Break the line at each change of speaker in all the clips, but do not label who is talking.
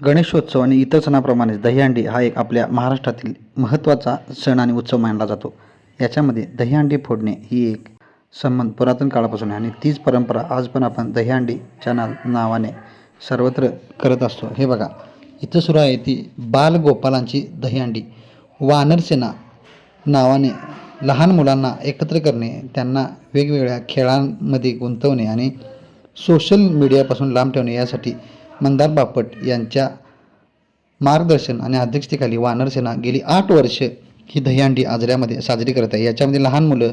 गणेशोत्सव आणि इतर सणाप्रमाणेच दहीहंडी हा एक आपल्या महाराष्ट्रातील महत्त्वाचा सण आणि उत्सव मानला जातो. याच्यामध्ये दहीहंडी फोडणे ही एक संबंध पुरातन काळापासून आहे आणि तीच परंपरा आज पण आपण दहीहंडीच्या ना नावाने सर्वत्र करत असतो. हे बघा इथं सुरू आहे ती बालगोपालांची दहीहंडी. वानरसेना नावाने लहान मुलांना एकत्र करणे त्यांना वेगवेगळ्या खेळांमध्ये गुंतवणे आणि सोशल मीडियापासून लांब ठेवणे यासाठी मंदार बापट यांच्या मार्गदर्शन आणि अध्यक्षतेखाली वानरसेना गेली आठ वर्ष ही दहीहंडी आजऱ्यामध्ये साजरी करत आहे. याच्यामध्ये लहान मुलं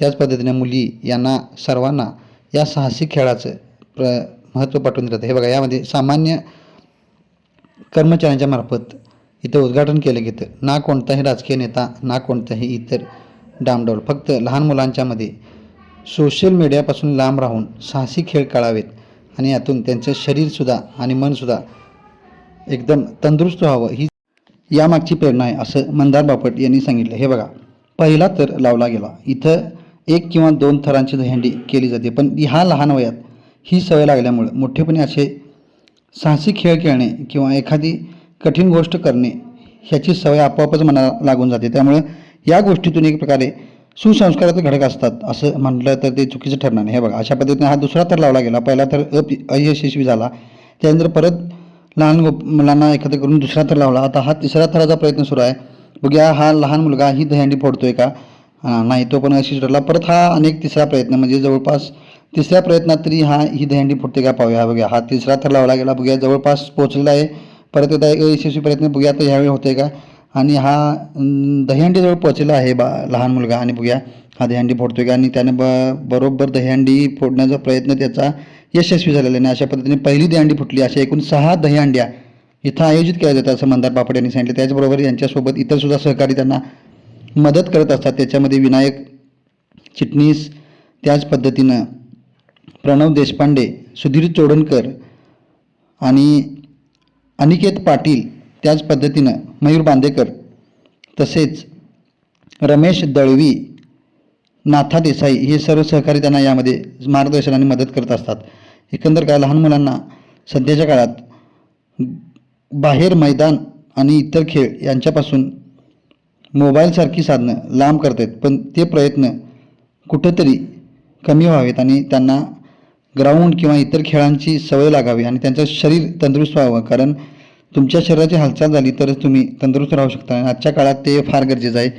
त्याच पद्धतीने मुली यांना सर्वांना या साहसी खेळाचं प्र महत्त्व पटवून देतात. हे बघा यामध्ये सामान्य कर्मचाऱ्यांच्या मार्फत इथं उद्घाटन केलं गेलं. ना कोणताही राजकीय नेता ना कोणताही इतर डामडोल. फक्त लहान मुलांच्यामध्ये सोशल मीडियापासून लांब राहून साहसी खेळ कळावेत. आणि यातून त्यांचं शरीरसुद्धा आणि मनसुद्धा एकदम तंदुरुस्त व्हावं ही यामागची प्रेरणा आहे असं मंदार बापट यांनी सांगितलं. हे बघा पहिला तर लावला गेला. इथं एक किंवा दोन थरांची दहंडी केली जाते पण ह्या लहान वयात ही सवय लागल्यामुळं मोठेपणी असे साहसी खेळ खेळणे किंवा एखादी कठीण गोष्ट करणे ह्याची सवय आपोआपच मनाला लागून जाते. त्यामुळं या गोष्टीतून एक प्रकारे सुसंस्काराचे घडक असतात असं म्हटलं तर ते चुकीचं ठरणार नाही. हे बघा अशा पद्धतीने हा दुसरा थर लावला गेला. पहिला तर अप अयशस्वी झाला. त्यानंतर परत लहान मुलांना एकत्र करून दुसरा थर लावला. आता हा तिसरा थराचा प्रयत्न सुरू आहे. बघूया हा लहान मुलगा ही दह्यांडी फोडतोय का? नाही तो पण अशी ठरला. परत हा अनेक तिसरा प्रयत्न म्हणजे जवळपास तिसऱ्या प्रयत्नात तरी हा ही दह्यांडी फुटते का पाहूया. बघूया हा तिसरा थर लावला गेला. बघूया जवळपास पोहोचलेला आहे. परत एकदा एक यशस्वी प्रयत्न बघूया तर ह्यावेळी होते का? आणि हा दहीहंडीजवळ पोचला आहे बा लहान मुलगा. आणि बघूया हा दहीहंडी फोडतो आहे आणि त्याने ब बरोबर दहीहंडी फोडण्याचा प्रयत्न त्याचा यशस्वी झालेला नाही आणि अशा पद्धतीने पहिली दहीहंडी फुटली. अशा एकूण सहा दहीहंड्या इथं आयोजित केल्या जातात असं मंदार बापट यांनी सांगितलं. त्याचबरोबर यांच्यासोबत इतरसुद्धा सहकारी त्यांना मदत करत असतात. त्याच्यामध्ये विनायक चिटणीस त्याच पद्धतीनं प्रणव देशपांडे सुधीर चोडणकर आणि अनिकेत पाटील त्याच पद्धतीनं मयूर बांदेकर तसेच रमेश दळवी नाथा देसाई हे सर्व सहकारी त्यांना यामध्ये मार्गदर्शन आणि मदत करत असतात. एकंदर काय लहान मुलांना सध्याच्या काळात बाहेर मैदान आणि इतर खेळ यांच्यापासून मोबाईलसारखी साधनं लांब करत आहेत पण ते प्रयत्न कुठंतरी कमी व्हावेत आणि त्यांना ग्राउंड किंवा इतर खेळांची सवय लागावी आणि त्यांचं शरीर तंदुरुस्त व्हावं. कारण तुमच्या शरीराची हालचाल झाली तरच तुम्ही तंदुरुस्त राहू शकता. आणि आजच्या काळात ते फार गरजेचं आहे.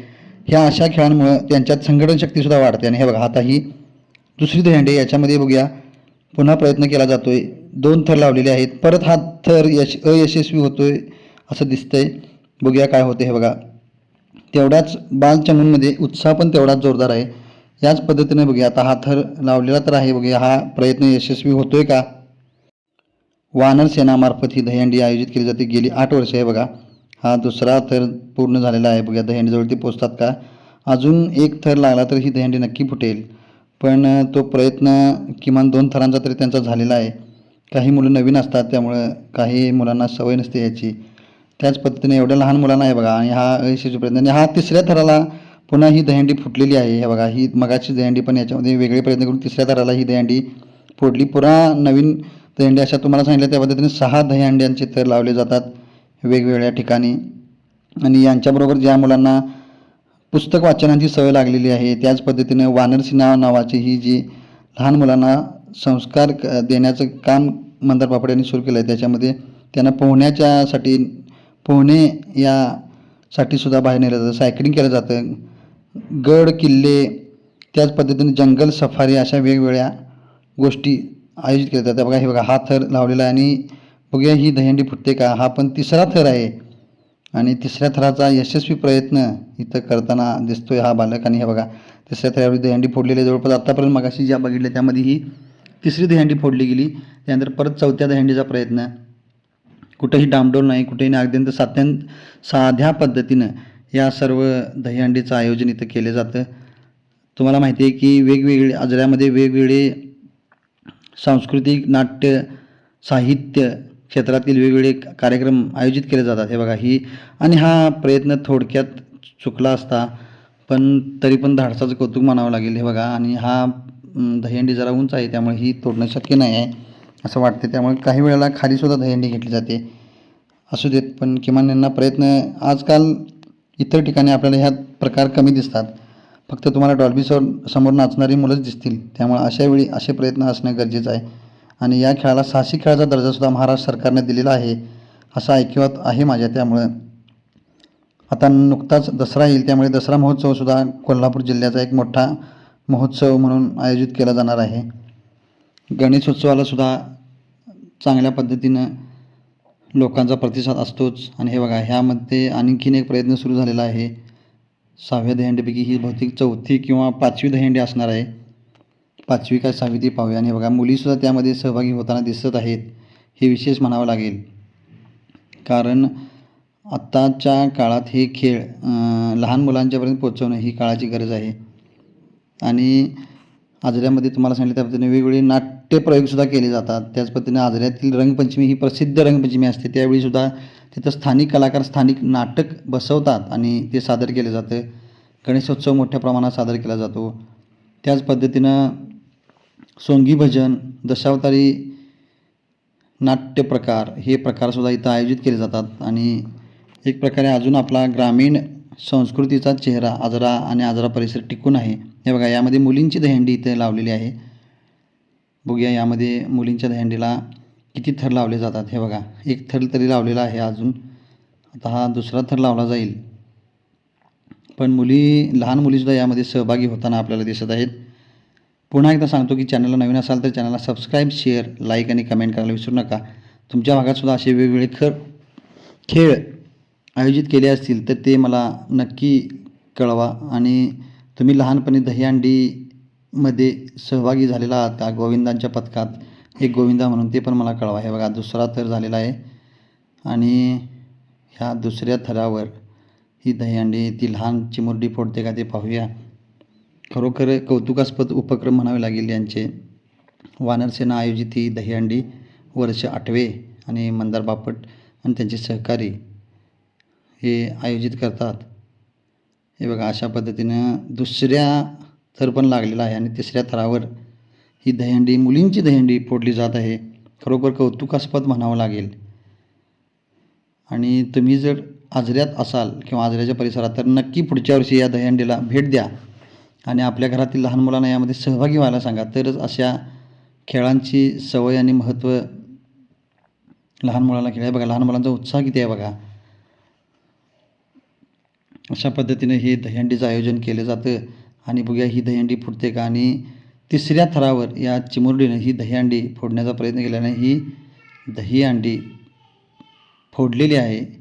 ह्या अशा खेळांमुळं त्यांच्यात संघटन शक्तीसुद्धा वाढते. आणि हे बघा आता ही दुसरी दहीहंडी याच्यामध्ये बघूया. पुन्हा प्रयत्न केला जातोय. दोन थर लावलेले आहेत. परत हा थर यश अयशस्वी होतोय असं दिसतंय. बघूया काय होते हे बघा. तेवढ्याच बालचमूंमध्ये उत्साह पण तेवढाच जोरदार आहे. याच पद्धतीने बघूया. आता हा थर लावलेला तर आहे. बघूया हा प्रयत्न यशस्वी होतोय का? वानर सेनामार्फत ही दहीहंडी आयोजित केली जाते. गेली आठ वर्ष आहे बघा. हा दुसरा थर पूर्ण झालेला आहे. बघा दहीहंडीजवळ ते पोचतात का? अजून एक थर लागला तर ही दहीहंडी नक्की फुटेल. पण तो प्रयत्न किमान दोन थरांचा तरी त्यांचा झालेला आहे. काही मुलं नवीन असतात त्यामुळं काही मुलांना सवय नसते याची त्याच पद्धतीने एवढ्या लहान मुलांना आहे बघा. आणि हा अयशस्वी प्रयत्न. आणि हा तिसऱ्या थराला पुन्हा ही दहीहंडी फुटलेली आहे. हे बघा ही मगाची दहीहंडी पण याच्यामध्ये वेगळे प्रयत्न करून तिसऱ्या थराला ही दहीहंडी फोडली. पुन्हा नवीन तर अंडे अशा तुम्हाला सांगितलं त्या पद्धतीने सहा दहीहंड्यांचे थर लावले जातात वेगवेगळ्या ठिकाणी. आणि यांच्याबरोबर ज्या मुलांना पुस्तक वाचनाची सवय लागलेली आहे त्याच पद्धतीने वानरसिंहा नावाची ही जी लहान मुलांना संस्कार क- देण्याचं काम मंदार पापड्यांनी सुरू केलं आहे त्याच्यामध्ये त्यांना पोहण्याच्यासाठी पोहणे यासाठी सुद्धा बाहेर नेलं जातं. सायकलिंग केलं जातं. गड किल्ले त्याच पद्धतीने जंगल सफारी अशा वेगवेगळ्या गोष्टी आयोजित केलं जातं. बघा हे बघा हा थर लावलेला आहे आणि बघूया ही दहीहंडी फुटते का? हा पण तिसरा थर आहे. आणि तिसऱ्या थराचा यशस्वी प्रयत्न इथं करताना दिसतोय हा बालक. आणि हे बघा तिसऱ्या थरावर दहीहंडी फोडलेली आहे. जवळपास आत्तापर्यंत मगाशी ज्या बघितल्या त्यामध्ये ही तिसरी दहीहंडी फोडली गेली. त्यानंतर परत चौथ्या दहीहंडीचा प्रयत्न. कुठंही डामडोल नाही कुठेही नाही अत्यंत सात्यं साध्या पद्धतीनं या सर्व दहीहंडीचं आयोजन इथं केलं जातं. तुम्हाला माहिती आहे की वेगवेगळे आजऱ्यामध्ये वेगवेगळे सांस्कृतिक नाट्य साहित्य क्षेत्रातील वेगवेगळे कार्यक्रम आयोजित केले जातात. हे बघा ही आणि हा प्रयत्न थोडक्यात चुकला असता पण तरी पण धाडसाचं कौतुक मानावं लागेल. हे बघा आणि हा दहीहंडी जरा उंच आहे त्यामुळे ही तोडणं शक्य नाही आहे असं वाटते त्यामुळे काही वेळेला खालीसुद्धा दहीहंडी घेतली जाते. असू देत पण किमान यांना प्रयत्न आजकाल इतर ठिकाणी आपल्याला ह्या प्रकार कमी दिसतात. फक्त तुम्हाला डॉल्बी समोर नाचणारी मुलंच दिसतील. त्यामुळे अशा वेळी असे प्रयत्न असणं गरजेचं आहे. आणि या खेळाला साहसी खेळाचा दर्जासुद्धा महाराष्ट्र सरकारने दिलेला आहे असं ऐकिवात आहे माझ्या त्यामुळं. आता नुकताच दसरा येईल त्यामुळे दसरा महोत्सवसुद्धा कोल्हापूर जिल्ह्याचा एक मोठा महोत्सव म्हणून आयोजित केला जाणार आहे. गणेशोत्सवालासुद्धा चांगल्या पद्धतीनं लोकांचा प्रतिसाद असतोच. आणि हे बघा ह्यामध्ये आणखीन एक प्रयत्न सुरू झालेला आहे. सहाव्या दहीहंडीपैकी ही बहुतेक चौथी किंवा पाचवी दहीहंडी असणार आहे. पाचवी काय सहावी ती पाहूया आणि बघा मुलीसुद्धा त्यामध्ये सहभागी होताना दिसत आहेत हे विशेष म्हणावं लागेल. कारण आत्ताच्या काळात हे खेळ लहान मुलांच्यापर्यंत पोहोचवणं ही काळाची गरज आहे. आणि आजऱ्यामध्ये तुम्हाला सांगितलं त्या पद्धतीने वेगवेगळे प्रयोगसुद्धा केले जातात. त्याच पद्धतीने आजऱ्यातील रंगपंचमी ही प्रसिद्ध रंगपंचमी असते. त्यावेळीसुद्धा तिथं स्थानिक कलाकार स्थानिक नाटक बसवतात आणि ते सादर केलं जातं. गणेशोत्सव मोठ्या प्रमाणात सादर केला जातो. त्याच पद्धतीनं सोंगी भजन दशावतारी नाट्यप्रकार हे प्रकारसुद्धा इथं आयोजित केले जातात आणि एक प्रकारे अजून आपला ग्रामीण संस्कृतीचा चेहरा आजरा आणि आजरा परिसर टिकून आहे. हे बघा यामध्ये मुलींची दहेंडी इथे लावलेली आहे. बघूया यामध्ये मुलींच्या दहीहंडीला किती थर लावले जातात. हे बघा एक थर तरी लावलेला आहे अजून. आता हा दुसरा थर लावला जाईल. पण मुली लहान मुलीसुद्धा यामध्ये सहभागी होताना आपल्याला दिसत आहेत. पुन्हा एकदा सांगतो की चॅनलला नवीन असाल तर चॅनलला सबस्क्राईब शेअर लाईक आणि कमेंट करायला विसरू नका. तुमच्या भागातसुद्धा असे वेगवेगळे खर खेळ आयोजित केले असतील तर ते मला नक्की कळवा. आणि तुम्ही लहानपणी मध्ये सहभागी झालेला आहात का? गोविंदांच्या पथकात. एक गोविंदा म्हणून ते पण मला कळवा. हे बघा दुसरा थर झालेला आहे. आणि ह्या दुसऱ्या थरावर ही दहीहंडी ती लहान चिमुरडी फोडते का ते पाहूया. खरोखर कौतुकास्पद उपक्रम म्हणावे लागेल यांचे. वानरसेना आयोजित ही दहीहंडी वर्ष आठवे आणि मंदार बापट आणि त्यांचे सहकारी हे आयोजित करतात. हे बघा अशा पद्धतीनं दुसऱ्या थर पण लागलेला आहे आणि तिसऱ्या थरावर ही दहीहंडी मुलींची दहीहंडी फोडली जात आहे. खरोखर कौतुकास्पद म्हणावं लागेल. आणि तुम्ही जर आजऱ्यात असाल किंवा आजऱ्याच्या परिसरात तर नक्की पुढच्या वर्षी या दहीहंडीला भेट द्या. आणि आपल्या घरातील लहान मुलांना यामध्ये सहभागी व्हायला सांगा. तरच अशा खेळांची सवय आणि महत्त्व लहान मुलांना खेळ बघा लहान मुलांचा उत्साह किती आहे बघा. अशा पद्धतीने हे दहीहंडीचं आयोजन केलं जातं. आणि बघूया ही दहीहंडी फुटते का? आणि तिसऱ्या थरावर या चिमुरडीनं ही दहीहंडी फोडण्याचा प्रयत्न केल्याने ही दहीहंडी फोडलेली आहे.